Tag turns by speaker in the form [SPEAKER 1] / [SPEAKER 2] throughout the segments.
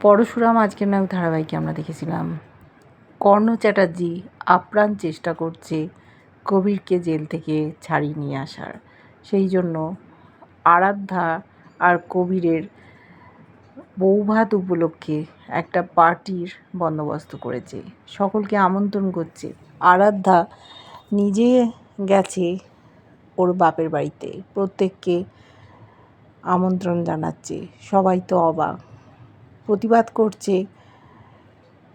[SPEAKER 1] পরশুরাম, আজকের নায়ক ধারাবাহিকে আমরা দেখেছিলাম। কর্ণ চ্যাটার্জি আপ্রাণ চেষ্টা করছে কবিরকে জেল থেকে ছাড়িয়ে নিয়ে আসার। সেই জন্য আরাধ্যা আর কবিরের বৌভাত উপলক্ষে একটা পার্টির বন্দোবস্ত করেছে। সকলকে আমন্ত্রণ করছে। আরাধ্যা নিজে গেছে ওর বাপের বাড়িতে। প্রত্যেককে আমন্ত্রণ জানাচ্ছে। সবাই তো অবাক। প্রতিবাদ করছে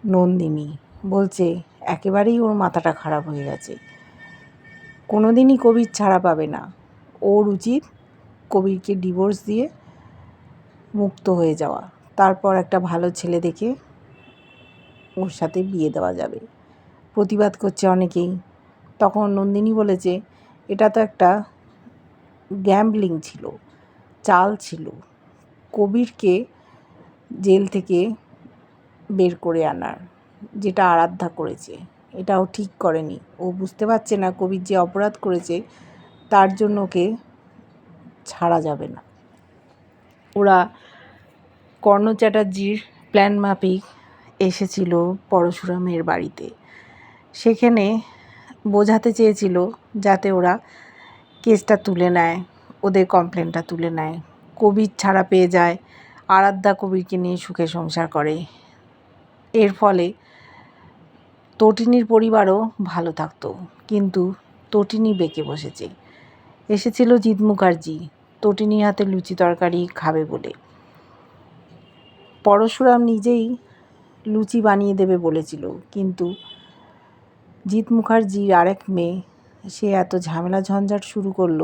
[SPEAKER 1] নন্দিনী। বলছে, একেবারেই ওর মাথাটা খারাপ হয়ে গেছে। কোনো দিনই কবির ছাড়া পাবে না। ওর উচিত কবিরকে ডিভোর্স দিয়ে মুক্ত হয়ে যাওয়া। তারপর একটা ভালো ছেলে দেখে ওর সাথে বিয়ে দেওয়া যাবে। প্রতিবাদ করছে অনেকেই। তখন নন্দিনী বলেছে, এটা তো একটা গ্যাম্বলিং ছিল, চাল ছিল। কবিরকে জেল থেকে বের করে আনার, যেটা আরাধ্যা করেছে। এটাও ঠিক করেনি। ও বুঝতে পারছে না কবির যে অপরাধ করেছে, তার জন্য ওকে ছাড়া যাবে না। ওরা কর্ণ চ্যাটার্জির প্ল্যান মাফিক এসেছিল পরশুরামের বাড়িতে। সেখানে বোঝাতে চেয়েছিল যাতে ওরা কেসটা তুলে নেয়, ওদের কমপ্লেনটা তুলে নেয়। কবির ছাড়া পেয়ে যায় আরাধ্যা কবিরকে নিয়ে সুখে সংসার করে। এর ফলে তটিনীর পরিবারও ভালো থাকতো। কিন্তু তটিনী বেঁকে বসেছে। এসেছিল জিৎ মুখার্জি। তটিনীর হাতে লুচি তরকারি খাবে বলে। পরশুরাম নিজেই লুচি বানিয়ে দেবে বলেছিল। কিন্তু জিৎ মুখার্জির আরেক মেয়ে, সে এত ঝামেলা ঝঞ্ঝাট শুরু করল,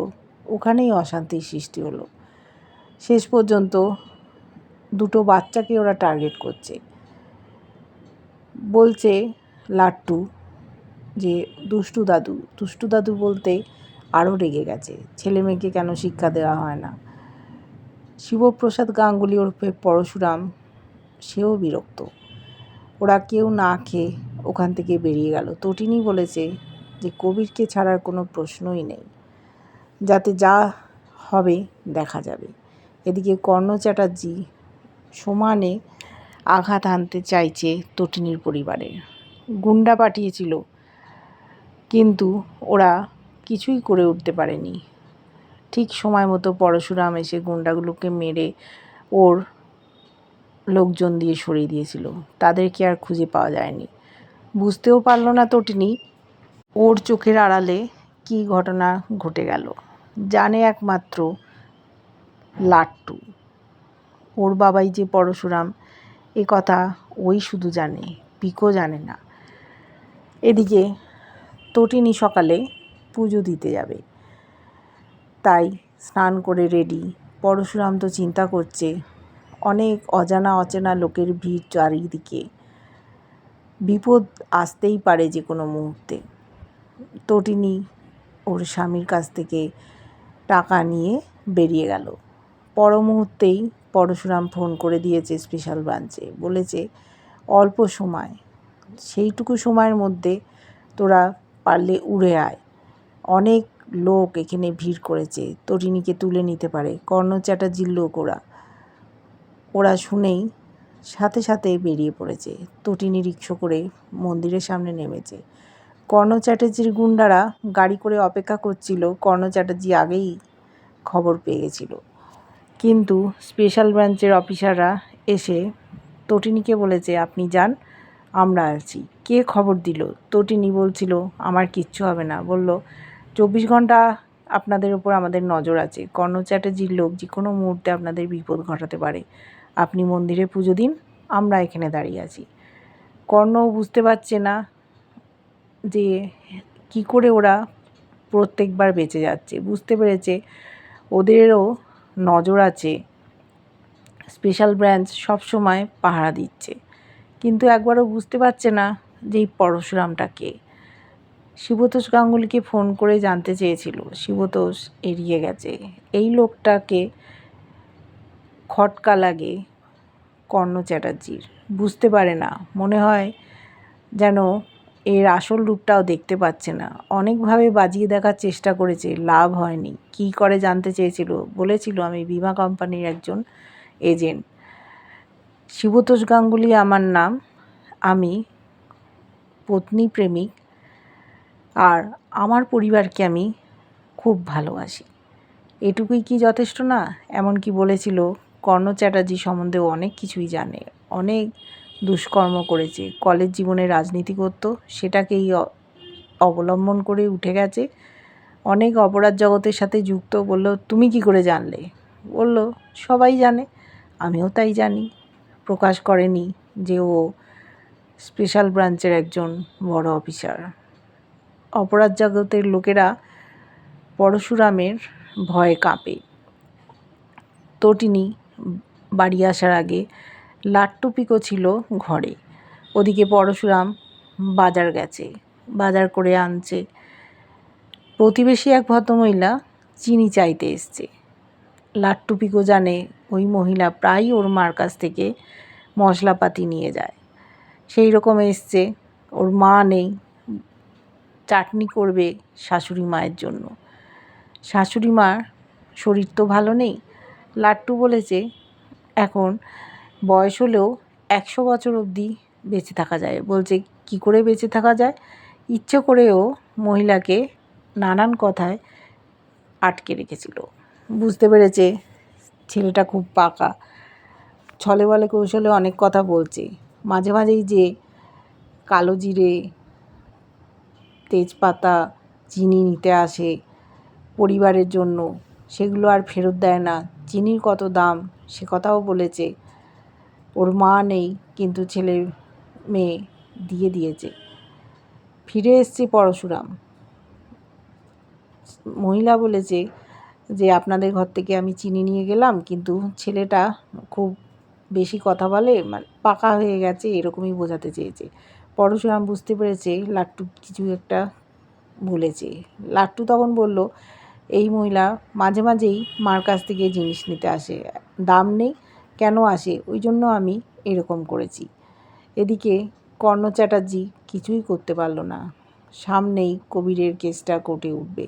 [SPEAKER 1] ওখানেই অশান্তির সৃষ্টি হলো। শেষ পর্যন্ত দুটো বাচ্চাকে ওরা টার্গেট করছে। বলছে লাট্টু যে, দুষ্টু দাদু। দুষ্টু দাদু বলতে আরও রেগে গেছে। ছেলে মেয়েকে কেন শিক্ষা দেওয়া হয় না? শিবপ্রসাদ গাঙ্গুলি ওরফে পরশুরাম, সেও বিরক্ত। ওরা কেউ না খেয়ে ওখান থেকে বেরিয়ে গেল। তটিনী বলেছে যে, কবিরকে ছাড়ার কোনো প্রশ্নই নেই। যাতে যা হবে, দেখা যাবে। এদিকে কর্ণ চ্যাটার্জি সমানে আঘাত আনতে চাইছে তটিনীর পরিবারে। গুন্ডা পাঠিয়েছিল, কিন্তু ওরা কিছুই করে উঠতে পারেনি। ঠিক সময় মতো পরশুরাম এসে গুন্ডাগুলোকে মেরে ওর লোকজন দিয়ে সরিয়ে দিয়েছিল। তাদেরকে আর খুঁজে পাওয়া যায়নি। বুঝতেও পারল না তটিনী ওর চোখের আড়ালে কী ঘটনা ঘটে গেল। জানে একমাত্র লাট্টু। ওর বাবাই যে পরশুরাম, এ কথা ওই শুধু জানে, পিকো জানে না। এদিকে তটিনী সকালে পুজো দিতে যাবে। তাই স্নান করে রেডি পরশুরাম তো চিন্তা করছে, অনেক অজানা অচেনা লোকের ভিড় চারিদিকে। বিপদ আসতেই পারে যে কোনো মুহূর্তে। তটিনী ওর স্বামীর কাছ থেকে টাকা নিয়ে বেরিয়ে গেল। পর মুহূর্তেই পরশুরাম ফোন করে দিয়েছে স্পেশাল ব্রাঞ্চে। বলেছে, অল্প সময়। সেইটুকু সময়ের মধ্যে তোরা পারলে উড়ে আয়। অনেক লোক এখানে ভিড় করেছে। তটিনীকে তুলে নিতে পারে। কর্ণ চ্যাটার্জির লোক ওরা। ওরা শুনেই সাথে সাথে বেরিয়ে পড়েছে। তটিনী রিক্সো করে মন্দিরের সামনে নেমেছে। কর্ণ চ্যাটার্জির গুন্ডারা গাড়ি করে অপেক্ষা করছিল। কর্ণ চ্যাটার্জি আগেই খবর পেয়ে গেছিল। কিন্তু স্পেশাল ব্রাঞ্চের অফিসাররা এসে তটিনীকে বলেছে আপনি যান, আমরা আছি। কে খবর দিল? তটিনী বলছিল, আমার কিচ্ছু হবে না। বলল, চব্বিশ ঘণ্টা আপনাদের ওপর আমাদের নজর আছে। কর্ণ চ্যাটার্জির লোক যে কোনো মুহূর্তে আপনাদের বিপদ ঘটাতে পারে। আপনি মন্দিরে পুজো দিন, আমরা এখানে দাঁড়িয়ে আছি। কর্ণ বুঝতে পারছে না যে, কি করে ওরা প্রত্যেকবার বেঁচে যাচ্ছে। বুঝতে পেরেছে, ওদেরও নজর আছে। স্পেশাল ব্রাঞ্চ সবসময় পাহারা দিচ্ছে। কিন্তু একবারও বুঝতে পারছে না যে এই পরশুরামটা কে। শিবতোষ গাঙ্গুলিকে ফোন করে জানতে চেয়েছিল, শিবতোষ, এড়িয়ে গেছে। এই লোকটাকে খটকা লাগে কর্ণ চ্যাটার্জির। বুঝতে পারে না। মনে হয় যেন এর আসল রূপটাও দেখতে পাচ্ছে না। অনেকভাবে বাজিয়ে দেখার চেষ্টা করেছে, লাভ হয়নি। কি করে জানতে চেয়েছিল? বলেছিল, আমি বিমা কোম্পানির একজন এজেন্ট। শিবতোষ গাঙ্গুলি আমার নাম। আমি পত্নী প্রেমিক। আর আমার পরিবারকে আমি খুব ভালোবাসি। এটুকুই কি যথেষ্ট না? এমনকি বলেছিল, কর্ণ চ্যাটার্জি সম্বন্ধেও অনেক কিছুই জানে। অনেক দুষ্কর্ম করেছে। কলেজ জীবনে রাজনীতি করতো, সেটাকেই অবলম্বন করে উঠে গেছে। অনেক অপরাধ জগতের সাথে যুক্ত, বলল, তুমি কি করে জানলে? বলল, সবাই জানে, আমিও তাই জানি। প্রকাশ করেনি যে ও স্পেশাল ব্রাঞ্চের একজন বড় অফিসার অপরাধ জগতের লোকেরা পরশুরামের ভয়ে কাঁপে। তটিনী বাড়ি আসার আগে লাট্টু পিকো ছিল ঘরে। ওদিকে পরশুরাম বাজার গেছে, বাজার করে আনছে। প্রতিবেশী এক ভদ্রমহিলা চিনি চাইতে এসছে। লাট্টু পিকো জানে ওই মহিলা প্রায়ই ওর মার কাছ থেকে মশলাপাতি নিয়ে যায়। সেই রকম এসছে, ওর মা নেই, চাটনি করবে শাশুড়ি মায়ের জন্য। শাশুড়ি মার শরীর তো ভালো নেই। লাট্টু বলেছে, এখন বয়স হলেও একশো বছর অবধি বেঁচে থাকা যায়। বলছে, কি করে বেঁচে থাকা যায়? ইচ্ছে করেও মহিলাকে নানান কথায় আটকে রেখেছিল। বুঝতে পেরেছে, ছেলেটা খুব পাকা। ছলে বলে কৌশলে অনেক কথা বলছে। মাঝে মাঝেই যে কালো জিরে, তেজপাতা, চিনি নিতে আসে পরিবারের জন্য, সেগুলো আর ফেরত দেয় না। চিনির কত দাম, সে কথাও বলেছে। ওর মা নেই, কিন্তু ছেলে মেয়ে দিয়ে দিয়েছে। ফিরে এসছে পরশুরাম। মহিলা বলেছে যে, আপনাদের ঘর থেকে আমি চিনি নিয়ে গেলাম, কিন্তু ছেলেটা খুব বেশি কথা বলে মানে পাকা হয়ে গেছে, এরকমই বোঝাতে চেয়েছে। পরশুরাম বুঝতে পেরেছে, লাট্টু কিছু একটা বলেছে। লাট্টু তখন বলল, এই মহিলা মাঝে মাঝেই মার কাছ থেকে জিনিস নিতে আসে। দাম নেই কেন আসে, ওই জন্য আমি এরকম করেছি। এদিকে কর্ণ চ্যাটার্জি কিছুই করতে পারল না। সামনেই কবিরের কেসটা কোর্টে উঠবে।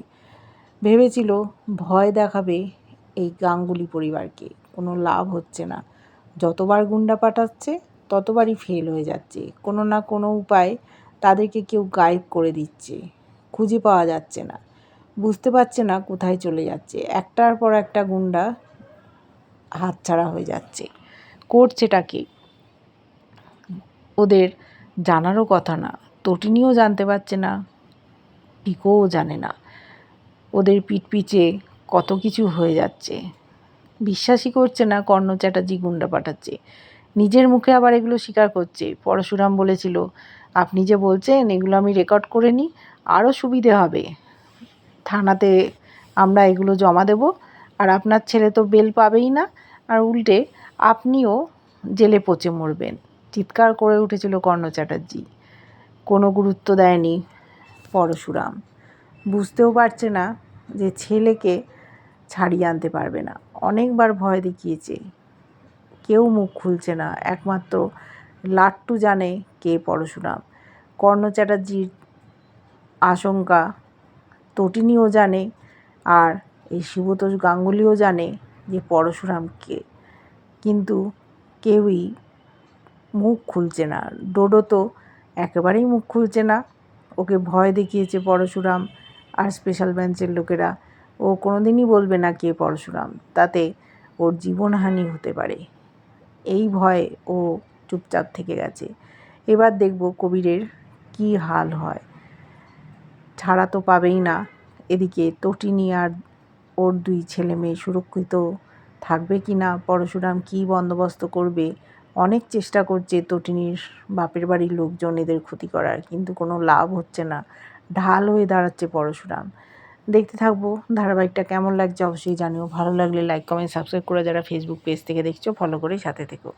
[SPEAKER 1] ভেবেছিল ভয় দেখাবে এই গাঙ্গুলি পরিবারকে। কোনো লাভ হচ্ছে না। যতবার গুন্ডা পাঠাচ্ছে, ততবারই ফেল হয়ে যাচ্ছে। কোনো না কোনো উপায় তাদেরকে কেউ গায়েব করে দিচ্ছে। খুঁজে পাওয়া যাচ্ছে না। বুঝতে পারছে না কোথায় চলে যাচ্ছে। একটার পর একটা গুন্ডা হাতছাড়া হয়ে যাচ্ছে। করছেটা কি? ওদের জানারও কথা না, তটিনীও জানতে পারছে না, পিকোও জানে না। ওদের পিঠ পিছে কত কিছু হয়ে যাচ্ছে। বিশ্বাসই করছে না কর্ণ চ্যাটার্জি গুন্ডা পাঠাচ্ছে। নিজের মুখে আবার এগুলো স্বীকার করছে। পরশুরাম বলেছিল, আপনি যে বলছেন, এগুলো আমি রেকর্ড করে নিই আরও সুবিধে হবে। থানাতে আমরা এগুলো জমা দেব আর আপনার ছেলে তো বেল পাবেই না। আর উল্টে আপনিও জেলে পচে মরবেন। চিৎকার করে উঠেছিল কর্ণ চ্যাটার্জি। কোনো গুরুত্ব দেয়নি পরশুরাম। বুঝতেও পারছে না যে ছেলেকে ছাড়িয়ে আনতে পারবে না। অনেকবার ভয় দেখিয়েছে। কেউ মুখ খুলছে না। একমাত্র লাট্টু জানে কে পরশুরাম। কর্ণ চ্যাটার্জির আশঙ্কা তটিনীও জানে। আর এই শিবতোষ গাঙ্গুলিও জানে যে পরশুরাম কে। কিন্তু কেউই মুখ খুলছে না। ডোডো তো একেবারেই মুখ খুলছে না। ওকে ভয় দেখিয়েছে পরশুরাম আর স্পেশাল ব্রাঞ্চের লোকেরা। ও কোনোদিনই বলবে না কে পরশুরাম। তাতে ওর জীবনহানি হতে পারে। এই ভয়ে ও চুপচাপ থেকে গেছে। এবার দেখব কবিরের কি হাল হয়। ছাড়া তো পাবেই না। এদিকে তটিনী আর ওর দুই ছেলে মেয়ে সুরক্ষিত থাকবে কি না? পরশুরাম কী বন্দোবস্ত করবে? অনেক চেষ্টা করছে তটিনীর বাপের বাড়ির লোকজন এদের ক্ষতি করার, কিন্তু কোনো লাভ হচ্ছে না। ঢাল হয়ে দাঁড়াচ্ছে পরশুরাম। দেখতে থাকব ধারাবাহিকটা কেমন লাগছে অবশ্যই জানিও। ভালো লাগলে লাইক কমেন্ট সাবস্ক্রাইব করে যারা ফেসবুক পেজ থেকে দেখছ ফলো করে সাথে থেকো।